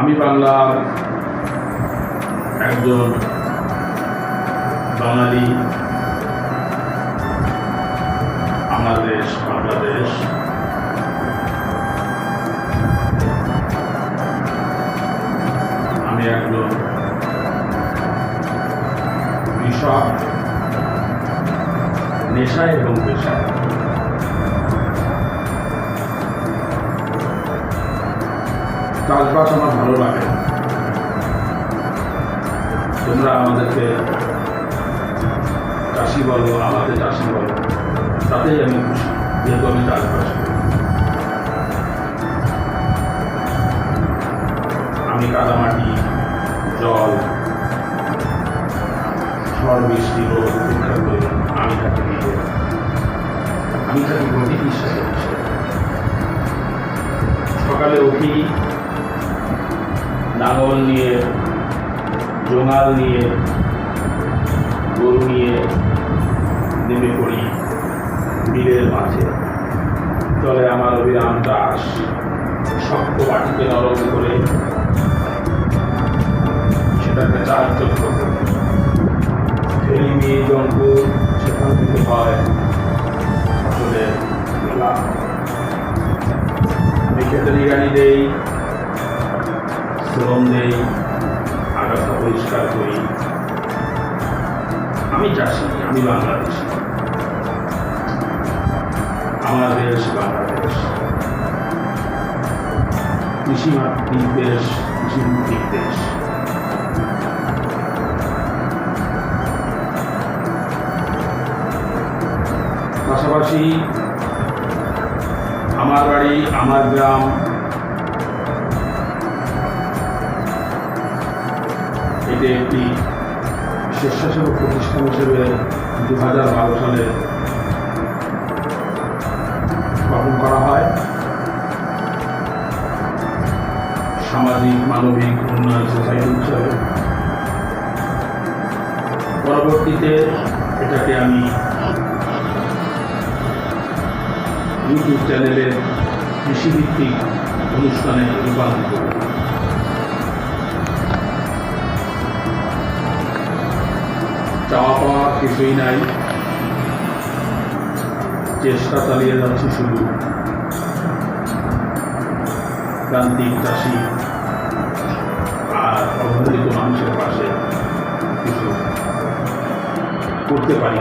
আমি বাংলার একজন বাঙালি আমার দেশ বাংলাদেশ। আমি একজন কৃষক নেশায় এবং পেশায় চাষবাস আমার ভালো লাগে তোমরা আমাদেরকে চাষি বলো, আমাদের চাষি বলো, তাতেই আমি খুশি, যেহেতু আমি চাষবাস আমি কাদামাটি, জল ঝড় বৃষ্টি রোদ উপেক্ষা করি, আমি থাকি নিজে আমি প্রকৃতির সাথে মিশে। সকালে উঠি লাঙল নিয়ে, জোঙাল নিয়ে, গরু নিয়ে নেমে পড়ি বিলের মাঝে। চলে আমার অবিরাম চাষ শক্ত মাটিকে নরম করে সেটাকে চাষযোগ্য করি। ছেলে মেয়ে জন্তু সেখান থেকে হয় আসলে লাভ আমি খেতে দেই শ্রম দেই আগাছা পরিষ্কার করি। আমি চাষি, আমি বাংলাদেশি। আমার দেশ বাংলাদেশ। কৃষিমাতৃক দেশ কৃষিভিত্তিক দেশ। পাশাপাশি আমার বাড়ি, আমার গ্রাম এটি একটি স্বেচ্ছাসেবক প্রতিষ্ঠান হিসেবে দু হাজার বারো সালে গঠন করা হয়। সামাজিক, মানবিক উন্নয়ন সোসাইটি হিসাবে। পরবর্তীতে এটাকে আমি ইউটিউব চ্যানেলে কৃষিভিত্তিক অনুষ্ঠানে রূপান্তরিত করি চাওয়া পাওয়া কিছুই নাই। চেষ্টা চালিয়ে যাচ্ছি শুধু। প্রান্তিক চাষি আর অবহেলিত মানুষের পাশে কিছু করতে পারি।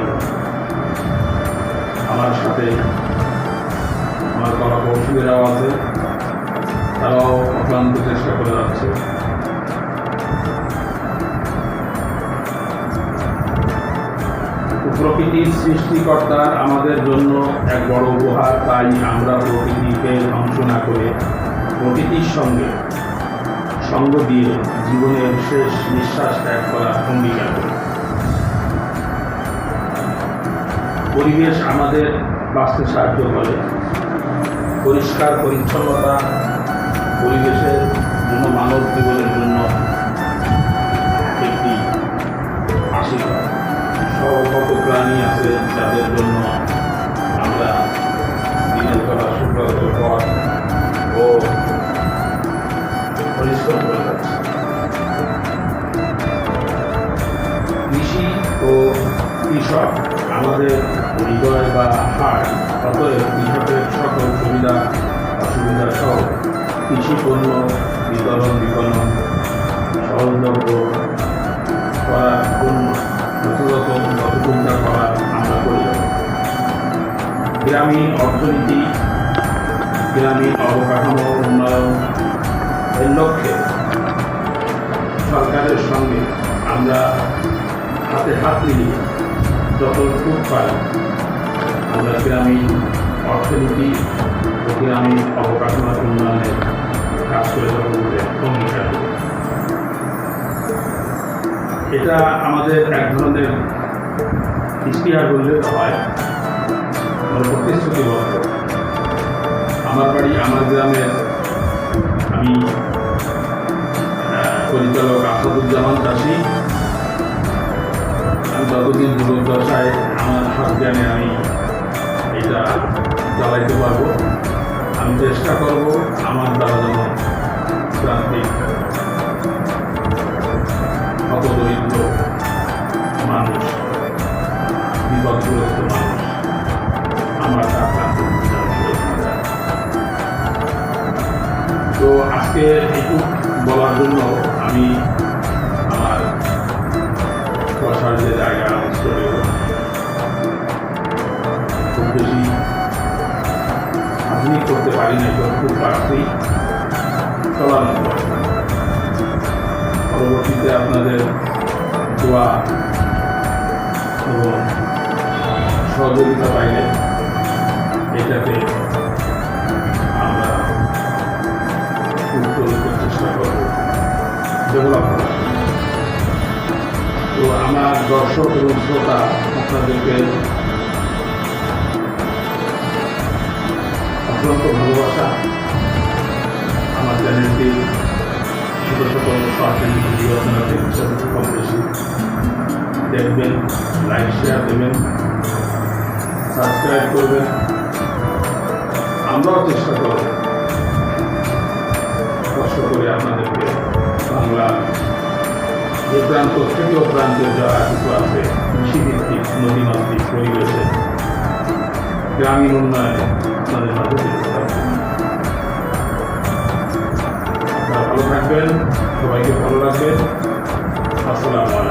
আমার সাথে আমার কলা কৌশলীরাও আছে, তারাও অক্লান্ত চেষ্টা করে যাচ্ছে। প্রকৃতির সৃষ্টিকর্তার আমাদের জন্য এক বড় উপহার, তাই আমরা প্রকৃতিকে ধ্বংস না করে প্রকৃতির সঙ্গে সঙ্গ দিয়ে জীবনের শেষ নিঃশ্বাস ত্যাগ করার অঙ্গীকার করি। পরিবেশ আমাদের বাঁচতে সাহায্য করে। পরিষ্কার, পরিচ্ছন্নতা পরিবেশের জন্য মানব জীবনের কৃষক আমাদের হৃদয় বা হাট অতএব কৃষকের সকল সুবিধা অসুবিধা সহ কৃষি পণ্য, বিতরণ, বিপণন সহজলভ্য করার জন্য যথাযথ সহযোগিতা করা আমরা করি। গ্রামীণ অর্থনীতি, গ্রামীণ অবকাঠামো উন্নয়ন এর লক্ষ্যে সরকারের সঙ্গে আমরা হাতে হাত মিলিয়ে যতটুকু পারি আমরা গ্রামীণ অর্থনীতি ও গ্রামীণ অবকাঠামো উন্নয়নের কাজ করে যাব এটা আমাদের এক ধরনের ইশতেহার বললে হয় আমরা প্রতিশ্রুতিবদ্ধ আমার বাড়ি আমার গ্রামের আমি পরিচালক আসাদুজ্জামান চাষি যতদিন জীবদ্দশায় আমার সব আমি এটা চালাইতে পারব। আমি চেষ্টা করব আমার দ্বারা যেন প্রান্তিক হতদরিদ্র মানুষ, বিপদগ্রস্ত মানুষ আমার টাকা তো আজকে একটু বলার জন্য আমি বেশি আধুনিক করতে পারি না খুব পারছি চলার পরবর্তীতে আপনাদের দোয়া এবং সহযোগিতা পাইলে এটাতে আমরা চেষ্টা করব। ডেভেলপ তো আমার দর্শক এবং শ্রোতা, আপনাদেরকে অত্যন্ত ভালোবাসা আমার চ্যানেলটি ছোটো ছোটো শর্টের ভিডিও কম বেশি। দেখবেন লাইক শেয়ার দেবেন সাবস্ক্রাইব করবেন। আমরাও চেষ্টা করব। কষ্ট করে আপনাদেরকে বাংলা যে প্রান্ত তৃতীয় প্রান্তের যারা কিছু আছে কৃষিভিত্তিক নদীমাতৃক পরিবেশে গ্রামীণ উন্নয়নে। তাদের সাথে যুক্ত ভালো থাকবেন সবাইকে ভালো রাখবেন। আসসালামু আলাইকুম।